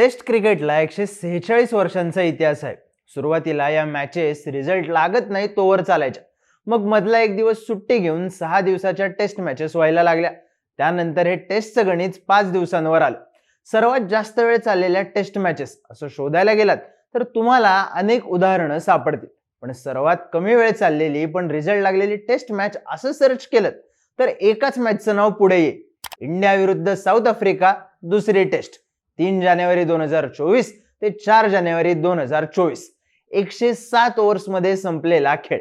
Taste क्रिकेटला एकशे सेहेचाळीस वर्षांचा इतिहास आहे. सुरुवातीला या मॅचेस रिझल्ट लागत नाही तोवर चालायच्या. मग मधला एक दिवस सुट्टी घेऊन सहा दिवसाच्या टेस्ट मॅचेस व्हायला लागल्या. त्यानंतर हे टेस्टचं गणित पाच दिवसांवर आलं. सर्वात जास्त वेळ चाललेल्या टेस्ट मॅचेस असं शोधायला गेलात तर तुम्हाला अनेक उदाहरणं सापडतील. पण सर्वात कमी वेळ चाललेली पण रिझल्ट लागलेली टेस्ट मॅच असं सर्च केलं तर एकाच मॅचचं नाव पुढे ये इंडिया विरुद्ध साऊथ आफ्रिका दुसरी टेस्ट तीन जानेवारी दोन हजार चोवीस ते चार जानेवारी दोन हजार चोवीस. एकशे सात ओव्हर्समध्ये संपलेला खेळ.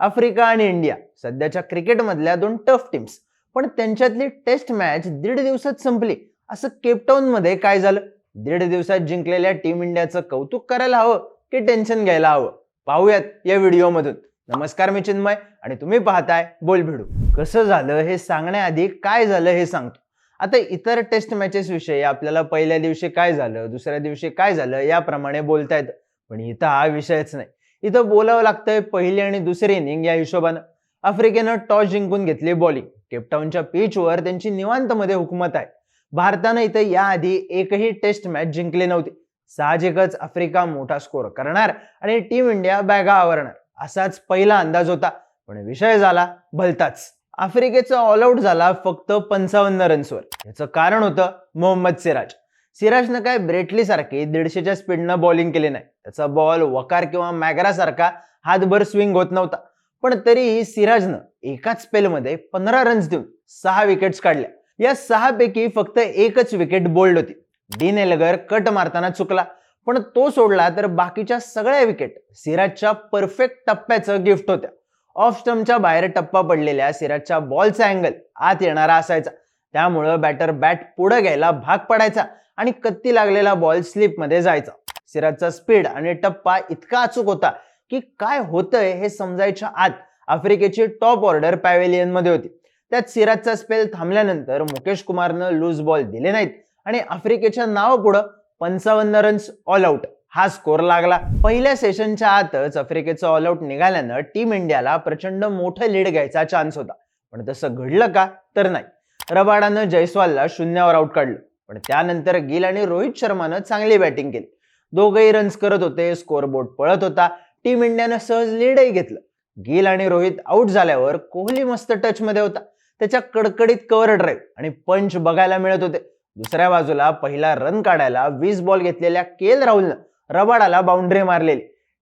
आफ्रिका आणि इंडिया सध्याच्या क्रिकेटमधल्या दोन टफ टीम्स पण त्यांच्यातली टेस्ट मॅच दीड दिवसात संपली. असं केपटाऊन मध्ये काय झालं? दीड दिवसात जिंकलेल्या टीम इंडियाचं कौतुक करायला हवं की टेन्शन घ्यायला हवं? पाहूयात या व्हिडिओमधून नमस्कार मी चिन्मय आणि तुम्ही पाहताय बोल भिडू कसं झालं हे सांगण्याआधी काय झालं हे सांगतो. आता इतर टेस्ट मॅचेस विषयी आपल्याला पहिल्या दिवशी काय झालं दुसऱ्या दिवशी काय झालं याप्रमाणे बोलता येतं पण इथं हा विषयच नाही. इथं बोलावं लागतंय पहिली आणि दुसरी इनिंग या हिशोबानं. आफ्रिकेनं टॉस जिंकून घेतली बॉलिंग केपटाऊनच्या पिचवर त्यांची निवांतमध्ये हुकमत आहे. भारतानं इथं याआधी एकही टेस्ट मॅच जिंकली नव्हती. साहजिकच आफ्रिका मोठा स्कोर करणार आणि टीम इंडिया बॅगा आवरणार. असाच पहिला अंदाज होता. पण विषय झाला भलताच. आफ्रिकेचा ऑल आउट झाला फक्त पंचावन्न रन्सवर याचं कारण होतं मोहम्मद सिराज. सिराजनं काय ब्रेटली सारखी दीडशेच्या स्पीडनं बॉलिंग केली नाही. त्याचा बॉल वकार किंवा मॅगरा सारखा हातभर स्विंग होत नव्हता. पण तरीही सिराजनं एकाच स्पेलमध्ये पंधरा रन्स देऊन सहा विकेट्स काढल्या. या सहा पैकी फक्त एकच विकेट बोल्ड होती. डीन एलगर कट मारताना चुकला. पण तो सोडला तर बाकीच्या सगळ्या विकेट सिराजच्या परफेक्ट टप्प्याचं गिफ्ट होत्या. ऑफ स्टम्पच्या बाहेर टप्पा पडलेल्या सिराजच्या बॉलचा अँगल आत येणारा असायचा. त्यामुळं बॅटर बॅट पुढे घ्यायला भाग पडायचा आणि कत्ती लागलेला बॉल स्लिपमध्ये जायचा. सिराजचा स्पीड आणि टप्पा इतका अचूक होता की काय होतंय हे समजायच्या आत आफ्रिकेची टॉप ऑर्डर पॅवेलियनमध्ये होती. त्यात सिराजचा स्पेल थांबल्यानंतर मुकेश कुमारनं लूज बॉल दिले नाहीत आणि आफ्रिकेच्या नावापुढं पंचावन्न रन्स ऑल आऊट हा स्कोर लागला. पहिल्या सेशनच्या आतच आफ्रिकेचं ऑल आउट निघाल्यानं टीम इंडियाला प्रचंड मोठं लीड घ्यायचा चान्स होता. पण तसं घडलं का? तर नाही. रबाडानं जयस्वालला शून्यावर आउट काढलं. पण त्यानंतर गिल आणि रोहित शर्मानं चांगली बॅटिंग केली. दोघेही रन्स करत होते स्कोरबोर्ड पळत होता. टीम इंडियानं सहज लीडही घेतलं. गिल आणि रोहित आउट झाल्यावर कोहली मस्त टच मध्ये होता. त्याच्या कडकडीत कव्हर ड्राईव्ह आणि पंच बघायला मिळत होते. दुसऱ्या बाजूला पहिला रन काढायला वीस बॉल घेतलेल्या के एल राहुलनं रबाडाला बाउंड्री मारलेली.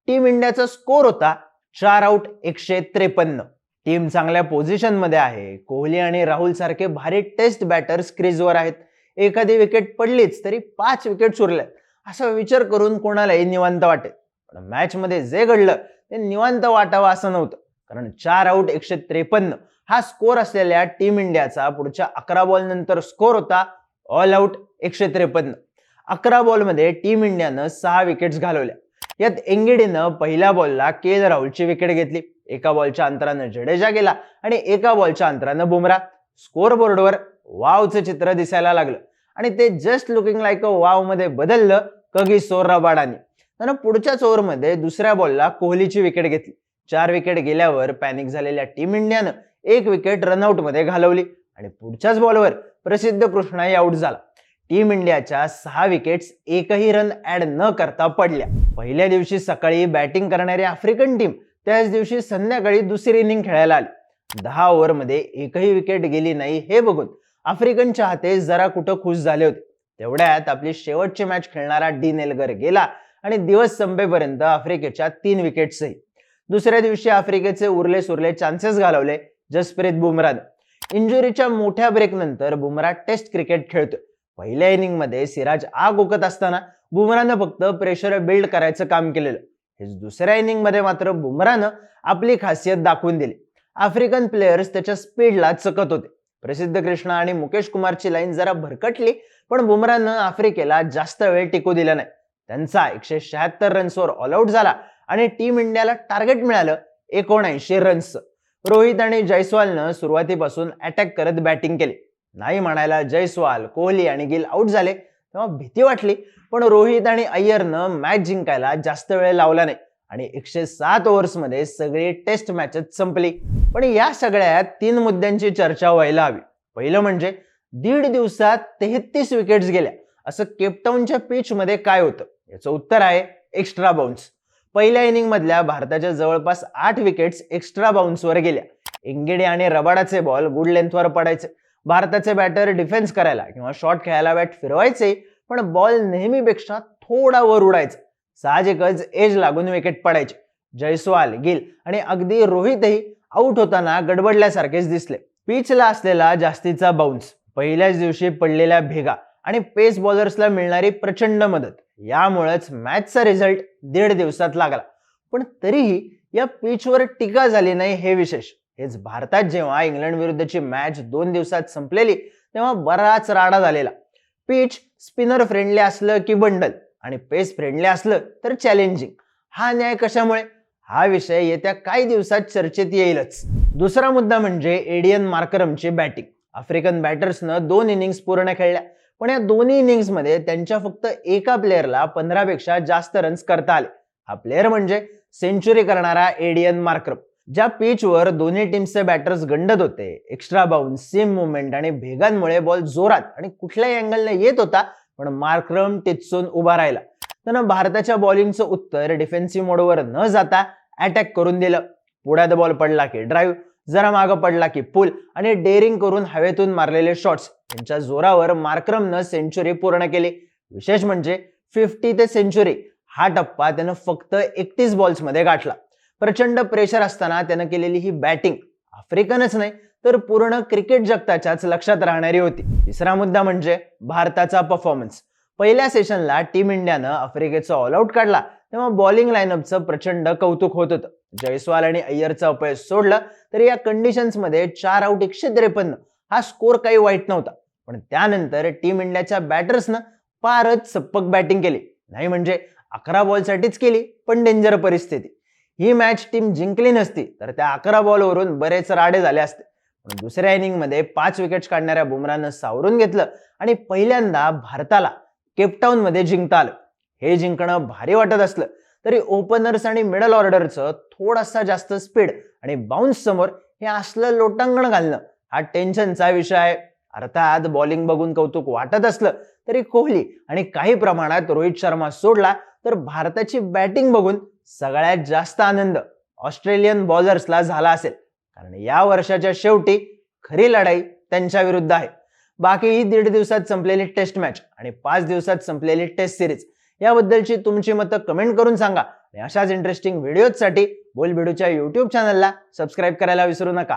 टीम इंडियाचा स्कोर होता चार आउट एकशे त्रेपन्न. टीम चांगल्या पोझिशनमध्ये आहे. कोहली आणि राहुल सारखे भारी टेस्ट बॅटर्स क्रीजवर आहेत. एखादी विकेट पडलीच तरी पाच विकेट उरल्यात असा विचार करून कोणालाही निवांत वाटेल. पण मॅचमध्ये जे घडलं ते निवांत वाटावं असं नव्हतं. कारण चार आउट एकशे त्रेपन्न हा स्कोर असलेल्या टीम इंडियाचा पुढच्या अकरा बॉल नंतर स्कोर होता ऑल आउट एकशे त्रेपन्न. अकरा बॉलमध्ये टीम इंडियानं सहा विकेट्स घालवल्या. यात एंगिडीनं पहिल्या बॉलला के एल राहुलची विकेट घेतली. एका बॉलच्या अंतरानं जडेजा गेला आणि एका बॉलच्या अंतरानं बुमरा स्कोर बोर्डवर वावचं चित्र दिसायला लागलं. आणि ते जस्ट लुकिंग लाईक अ वावमध्ये बदललं कगी सोर रबाडाने. त्यानं पुढच्याच ओव्हरमध्ये दुसऱ्या बॉलला कोहलीची विकेट घेतली. चार विकेट गेल्यावर पॅनिक झालेल्या टीम इंडियानं एक विकेट रनआउटमध्ये घालवली. आणि पुढच्याच बॉलवर प्रसिद्ध कृष्णाही आउट झाला. टीम इंडियाच्या सहा विकेट्स एकही रन ऍड न करता पडल्या. पहिल्या दिवशी सकाळी बॅटिंग करणारी आफ्रिकन टीम त्याच दिवशी संध्याकाळी दुसरी इनिंग खेळायला आली. दहा ओव्हरमध्ये एकही विकेट गेली नाही हे बघून आफ्रिकन चाहते जरा कुठं खुश झाले होते. तेवढ्यात आपली शेवटची मॅच खेळणारा डी नेलगर गेला आणि दिवस संपेपर्यंत आफ्रिकेच्या तीन विकेट्सही. दुसऱ्या दिवशी आफ्रिकेचे उरले सुरले चान्सेस घालवले जसप्रीत बुमरानं इंजुरीच्या मोठ्या ब्रेक नंतर बुमरा टेस्ट क्रिकेट खेळतोय. पहिल्या इनिंगमध्ये सिराज आग ओकत असताना बुमरानं फक्त प्रेशर बिल्ड करायचं काम केलेलं. हेच दुसऱ्या इनिंगमध्ये मात्र बुमरानं आपली खासियत दाखवून दिली. आफ्रिकन प्लेयर्स त्याच्या स्पीडला चकत होते. प्रसिद्ध कृष्णा आणि मुकेश कुमारची लाईन जरा भरकटली पण बुमरानं आफ्रिकेला जास्त वेळ टिकू दिला नाही. त्यांचा एकशे शहात्तर रन्सवर ऑल आउट झाला आणि टीम इंडियाला टार्गेट मिळालं एकोणऐंशी रन्सचं रोहित आणि जयस्वालनं सुरुवातीपासून अटॅक करत बॅटिंग केली. नाही म्हणायला जयस्वाल कोहली आणि गिल आउट झाले तेव्हा भीती वाटली. पण रोहित आणि अय्यरनं मॅच जिंकायला जास्त वेळ लावला नाही. आणि एकशे सात ओव्हर्समध्ये सगळी टेस्ट मॅचेस संपली. पण या सगळ्यात तीन मुद्द्यांची चर्चा व्हायला हवी. पहिलं म्हणजे दीड दिवसात तेहतीस विकेट्स गेल्या. असं केपटाऊनच्या पिच मध्ये काय होतं? याचं उत्तर आहे एक्स्ट्रा बाउन्स पहिल्या इनिंग मधल्या भारताच्या जवळपास आठ विकेट्स एक्स्ट्रा बाउन्सवर गेल्या. इंगिडे आणि रबाडाचे बॉल गुड लेंथवर पडायचे. भारताचे बॅटर डिफेन्स करायला किंवा शॉट खेळायला बॅट फिरवायचे पण बॉल नेहमीपेक्षा थोडा वर उडायचा. साहजिकच एज लागून विकेट पडायचे. जयस्वाल गिल आणि अगदी रोहितही आऊट होताना गडबडल्यासारखेच दिसले. पिचला असलेला जास्तीचा बाउन्स पहिल्याच दिवशी पडलेल्या भेगा आणि पेस बॉलर्सला मिळणारी प्रचंड मदत यामुळेच मॅचचा रिझल्ट दीड दिवसात लागला. पण तरीही या पिचवर टीका झाली नाही हे विशेष. हेच भारतात जेव्हा इंग्लंड विरुद्धची मॅच दोन दिवसात संपलेली तेव्हा बराच राडा झालेला. पिच स्पिनर फ्रेंडली असलं की बंडल आणि पेस फ्रेंडली असलं तर चॅलेंजिंग हा न्याय कशामुळे? हा विषय येत्या काही दिवसात चर्चेत येईलच. दुसरा मुद्दा म्हणजे एडियन मार्करमची बॅटिंग आफ्रिकन बॅटर्सनं दोन इनिंग्स पूर्ण खेळल्या. पण या दोन्ही इनिंग्समध्ये त्यांच्या फक्त एका प्लेअरला पंधरा पेक्षा जास्त रन्स करता आले. हा प्लेअर म्हणजे सेंचुरी करणारा एडियन मार्करम. ज्या पिचवर दोन्ही टीमचे बॅटर्स गंडत होते एक्स्ट्रा बाउंड सेम मुवमेंट आणि भेगांमुळे बॉल जोरात आणि कुठल्याही अँगलने येत होता पण मार्क्रम टिचून उभा राहिला. त्यानं भारताच्या बॉलिंगचं उत्तर डिफेन्सिव्ह मोडवर न जाता अटॅक करून दिलं. पुढ्यात बॉल पडला की ड्राईव्ह जरा मागं पडला की पुल आणि डेअरिंग करून हवेतून मारलेले शॉट्स यांच्या जोरावर मार्क्रमनं सेंचुरी पूर्ण केली. विशेष म्हणजे फिफ्टी ते सेंचुरी हा टप्पा त्यानं फक्त एकतीस बॉल्समध्ये गाठला. प्रचंड प्रेशर असताना त्यानं केलेली ही बॅटिंग आफ्रिकनच नाही तर पूर्ण क्रिकेट जगताच्याच लक्षात राहणारी होती. तिसरा मुद्दा म्हणजे भारताचा परफॉर्मन्स पहिल्या सेशनला टीम इंडियानं आफ्रिकेचा ऑलआउट काढला तेव्हा बॉलिंग लाईनअपचं प्रचंड कौतुक होत होतं. जयस्वाल आणि अय्यरचं अपयश सोडलं तरी या कंडिशन्समध्ये चार आउट एकशे त्रेपन्न हा स्कोर काही वाईट नव्हता. पण त्यानंतर टीम इंडियाच्या बॅटर्सनं फारच सप्पक बॅटिंग केली. नाही म्हणजे अकरा बॉलसाठीच केली पण डेंजर परिस्थिती. ही मॅच टीम जिंकली नसती तर त्या अकरा बॉलवरून बरेच राडे झाले असते. पण दुसऱ्या इनिंगमध्ये पाच विकेट्स काढणाऱ्या बुमरानं सावरून घेतलं आणि पहिल्यांदा भारताला केपटाऊन मध्ये जिंकता आलं. हे जिंकणं भारी वाटत असलं तरी ओपनर्स आणि मिडल ऑर्डरचं थोडासा जास्त स्पीड आणि बाउन्स समोर हे असलं लोटांगण घालणं हा टेन्शनचा विषय आहे. अर्थात बॉलिंग बघून कौतुक वाटत असलं तरी कोहली आणि काही प्रमाणात रोहित शर्मा सोडला तर भारताची बॅटिंग बघून सगळ्यात जास्त आनंद ऑस्ट्रेलियन बॉलर्सला झाला असेल. कारण या वर्षाच्या शेवटी खरी लढाई त्यांच्या विरुद्ध आहे. बाकी ही दीड दिवसात संपलेली टेस्ट मॅच आणि पाच दिवसात संपलेली टेस्ट सिरीज याबद्दलची तुमची मतं कमेंट करून सांगा. आणि अशाच इंटरेस्टिंग व्हिडिओजसाठी बोलबिडूच्या युट्यूब चॅनलला सबस्क्राईब करायला विसरू नका.